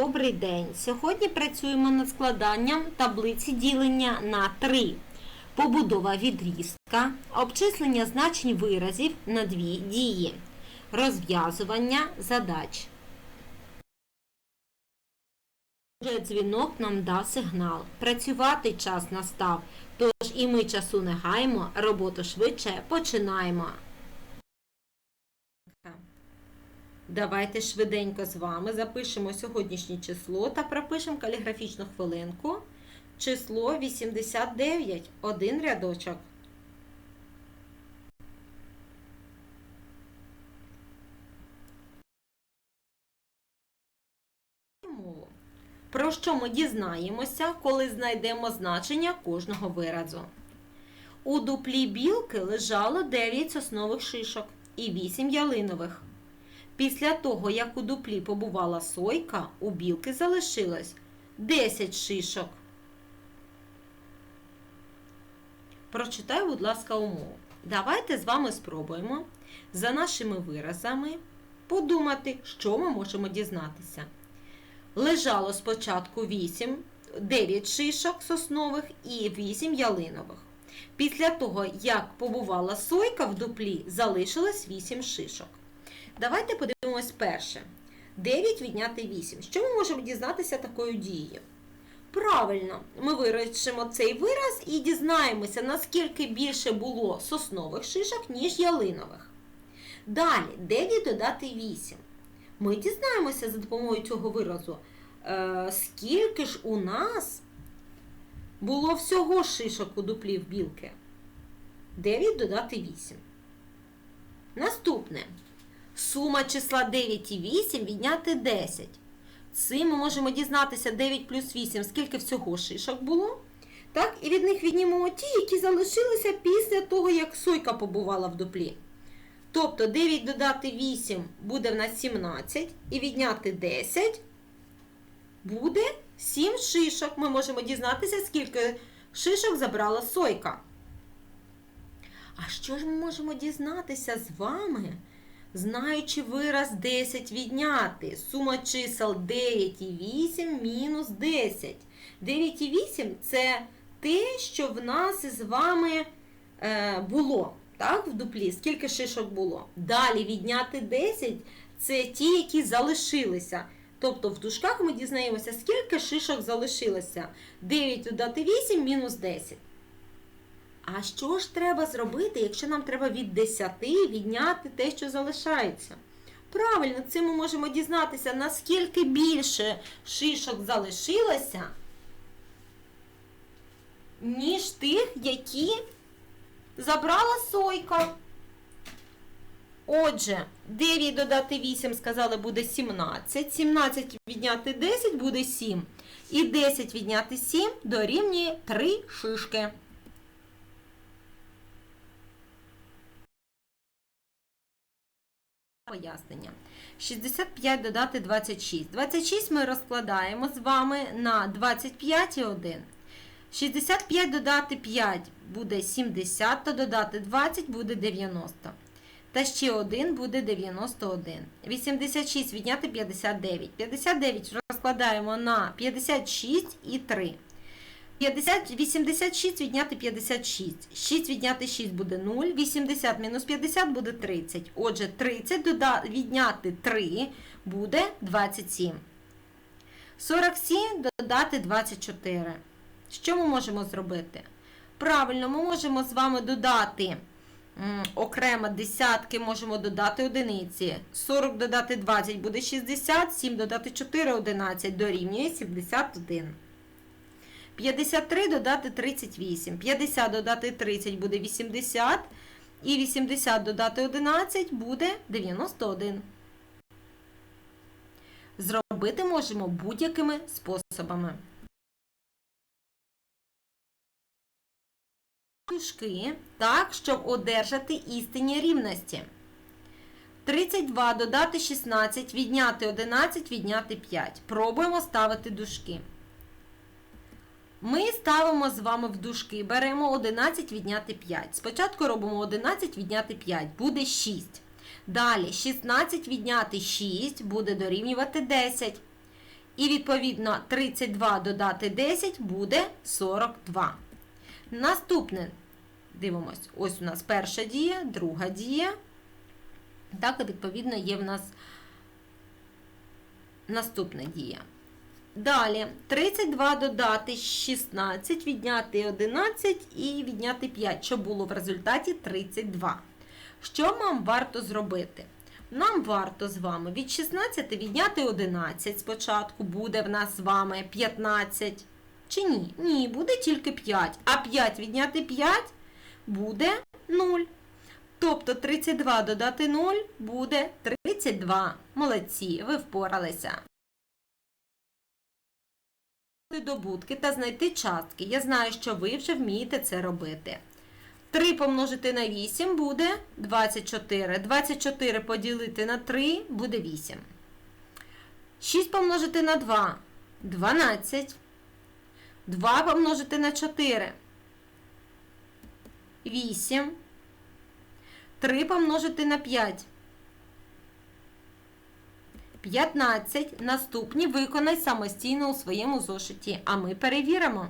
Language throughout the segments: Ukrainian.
Добрий день! Сьогодні працюємо над складанням таблиці ділення на 3. Побудова відрізка, обчислення значень виразів на дві дії, розв'язування задач. Вже дзвінок нам дав сигнал. Працювати час настав, тож і ми часу не гаємо, роботу швидше починаємо. Давайте швиденько з вами запишемо сьогоднішнє число та пропишемо каліграфічну хвилинку. Число 89, один рядочок. Про що ми дізнаємося, коли знайдемо значення кожного виразу? У дуплі білки лежало 9 соснових шишок і 8 ялинових. Після того, як у дуплі побувала сойка, у білки залишилось 10 шишок. Прочитай, будь ласка, умову. Давайте з вами спробуємо за нашими виразами подумати, що ми можемо дізнатися. Лежало спочатку 8, 9 шишок соснових і 8 ялинових. Після того, як побувала сойка в дуплі, залишилось 8 шишок. Давайте подивимось перше. 9 відняти 8. Що ми можемо дізнатися такою дією? Правильно, ми вирішимо цей вираз і дізнаємося, наскільки більше було соснових шишок, ніж ялинових. Далі, 9 додати 8. Ми дізнаємося за допомогою цього виразу, е, скільки ж у нас було всього шишок у дуплі в білки. 9 додати 8. Наступне. Сума числа 9 і 8 відняти 10. Цим ми можемо дізнатися 9 плюс 8, скільки всього шишок було. Так, І від них віднімемо ті, які залишилися після того, як сойка побувала в дуплі. Тобто 9 додати 8 буде в нас 17, і відняти 10 буде 7 шишок. Ми можемо дізнатися, скільки шишок забрала сойка. А що ж ми можемо дізнатися з вами? Знаючи вираз 10 відняти, сума чисел 9 і 8 мінус 10. 9 і 8 це те, що в нас з вами е, було так, в дуплі, скільки шишок було. Далі відняти 10 це ті, які залишилися. Тобто в дужках ми дізнаємося, скільки шишок залишилося. 9 додати 8 мінус 10. А що ж треба зробити, якщо нам треба від 10 відняти те, що залишається? Правильно, цим ми можемо дізнатися, наскільки більше шишок залишилося, ніж тих, які забрала сойка. Отже, 9 додати 8, сказали, буде 17. 17 відняти 10 буде 7. І 10 відняти 7 дорівнює 3 шишки. Пояснення. 65 додати 26. 26 ми розкладаємо з вами на 25 і 1. 65 додати 5 буде 70, то додати 20 буде 90. Та ще 1 буде 91. 86 відняти 59. 59 розкладаємо на 56 і 3. 50, 86 відняти 56. 6 відняти 6 буде 0. 80 мінус 50 буде 30. Отже, 30 дода, відняти 3 буде 27. 47 додати 24. Що ми можемо зробити? Правильно, ми можемо з вами додати окремо десятки, можемо додати одиниці. 40 додати 20 буде 60, 7 додати 4 11 дорівнює 71. 53 додати 38. 50 додати 30 буде 80. І 80 додати 11 буде 91. Зробити можемо будь-якими способами. Дужки так, щоб одержати істинні рівності. 32 додати 16, відняти 11, відняти 5. Пробуємо ставити дужки. Ми ставимо з вами в дужки, беремо 11 відняти 5. Спочатку робимо 11 відняти 5, буде 6. Далі 16 відняти 6 буде дорівнювати 10. І відповідно 32 додати 10 буде 42. Наступне, дивимось, ось у нас перша дія, друга дія. Так, відповідно є в нас наступна дія. Далі 32 додати 16, відняти 11 і відняти 5, що було в результаті 32. Що нам варто зробити? Нам варто з вами від 16 відняти 11 спочатку, буде в нас з вами 15. Чи ні? Ні, буде тільки 5. А 5 відняти 5 буде 0. Тобто 32 додати 0 буде 32. Молодці, ви впоралися. Добутки та знайти частки. Я знаю, що ви вже вмієте це робити. 3 помножити на 8 буде 24. 24 поділити на 3 буде 8. 6 помножити на 2 12. 2 помножити на 4 8. 3 помножити на 5. 15. Наступні виконай самостійно у своєму зошиті. А ми перевіримо.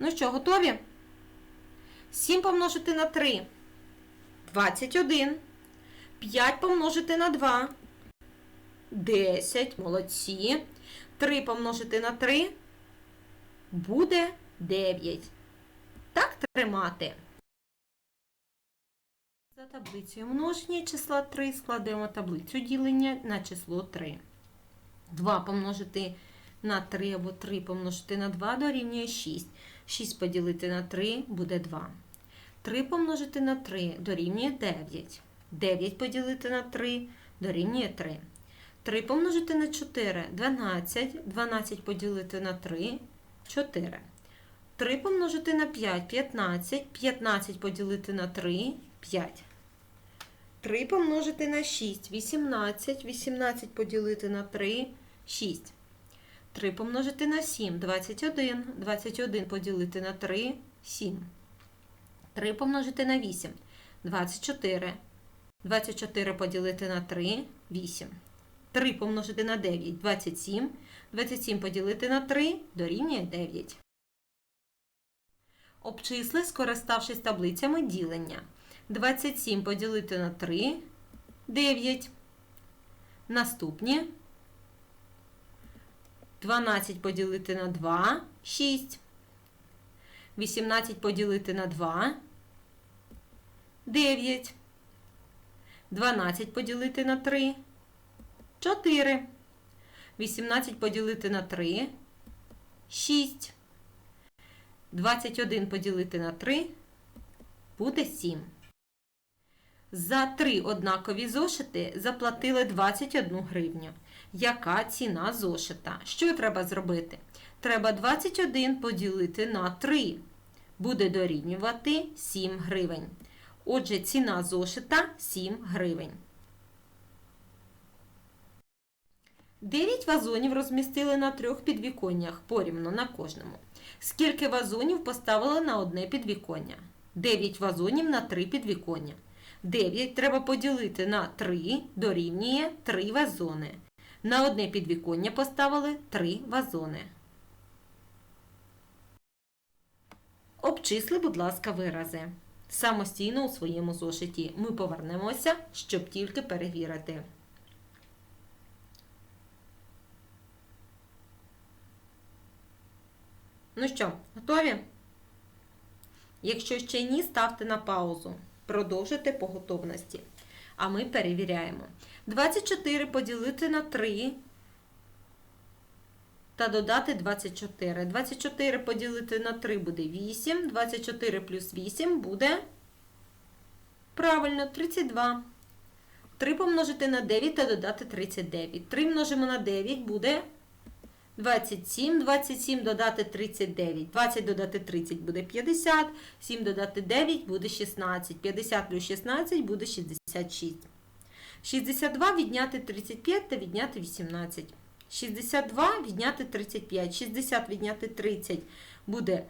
Ну що, готові? 7 помножити на 3. 21. 5 помножити на 2. 10. Молодці. 3 помножити на 3. Буде 9. Так тримати. За таблицею множення числа 3 складемо таблицю ділення на число 3. 2 помножити на 3 або 3 помножити на 2 дорівнює 6. 6 поділити на 3 буде 2. 3 помножити на 3 дорівнює 9. 9 поділити на 3 дорівнює 3. 3 помножити на 4 12. 12 поділити на 3 4. 3 помножити на 5 15. 15 поділити на 3 5. 3 помножити на 6 18. 18 поділити на 3 6. 3 помножити на 7 21. 21 поділити на 3 7. 3 помножити на 8 24. 24 поділити на 3 8. 3 помножити на 9 27. 27 поділити на 3 дорівнює 9. Обчисли, скориставшись таблицями ділення. 27 поділити на 3 9. Наступні 12 поділити на 2 6. 18 поділити на 2 9. 12 поділити на 3 4. 18 поділити на 3 6. 21 поділити на 3 буде 7. За 3 однакові зошити заплатили 21 гривню. Яка ціна зошита? Що треба зробити? Треба 21 поділити на 3. Буде дорівнювати 7 гривень. Отже, ціна зошита 7 гривень. 9 вазонів розмістили на трьох підвіконнях порівну на кожному. Скільки вазонів поставили на одне підвіконня? 9 вазонів на 3 підвіконня. 9 треба поділити на 3 дорівнює 3 вазони. На одне підвіконня поставили 3 вазони. Обчисли, будь ласка, вирази. Самостійно у своєму зошиті. Ми повернемося, щоб тільки перевірити. Ну що, готові? Якщо ще ні, ставте на паузу. Продовжуйте по готовності. А ми перевіряємо. 24 поділити на 3 та додати 24. 24 поділити на 3 буде 8. 24 плюс 8 буде правильно 32. 3 помножити на 9 та додати 39. 3 множимо на 9 буде 27, 27 додати 39. 20 додати 30 буде 50, 7 додати 9 буде 16. 50 плюс 16 буде 66. 62 відняти 35 та відняти 18. 62 відняти 35. 60 відняти 30 буде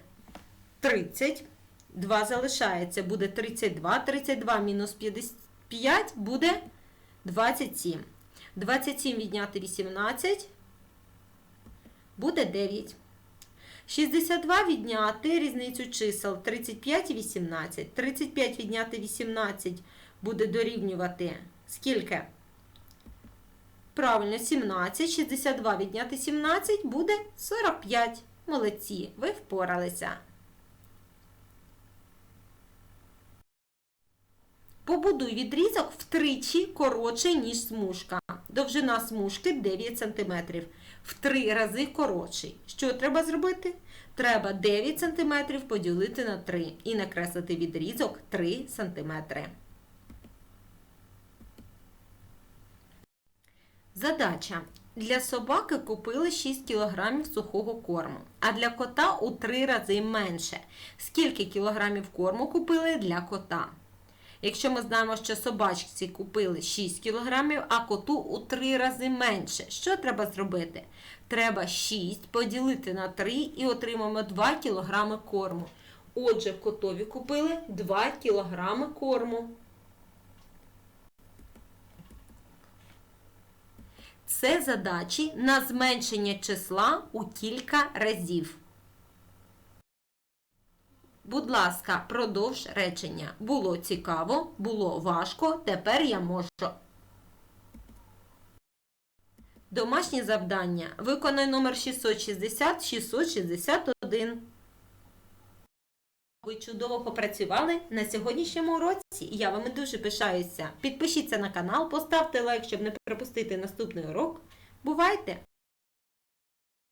30. 2 залишається, буде 32. 32 мінус 55 буде 27. 27 відняти 18 буде 9. 62 відняти різницю чисел 35 і 18. 35 відняти 18 буде дорівнювати скільки? Правильно, 17. 62 відняти 17 буде 45. Молодці, ви впоралися. Побудуй відрізок втричі коротший, ніж смужка. Довжина смужки 9 см. В три рази коротший. Що треба зробити? Треба 9 см поділити на 3 і накреслити відрізок 3 см. Задача. Для собаки купили 6 кг сухого корму, а для кота у 3 рази менше. Скільки кілограмів корму купили для кота? Якщо ми знаємо, що собачці купили 6 кг, а коту у 3 рази менше, що треба зробити? Треба 6 поділити на 3 і отримаємо 2 кг корму. Отже, котові купили 2 кг корму. Це задачі на зменшення числа у кілька разів. Будь ласка, продовж речення. Було цікаво, було важко, тепер я можу. Домашнє завдання. Виконай номер 660 661. Ви чудово попрацювали на сьогоднішньому уроці. Я вами дуже пишаюся. Підпишіться на канал, поставте лайк, щоб не пропустити наступний урок. Бувайте!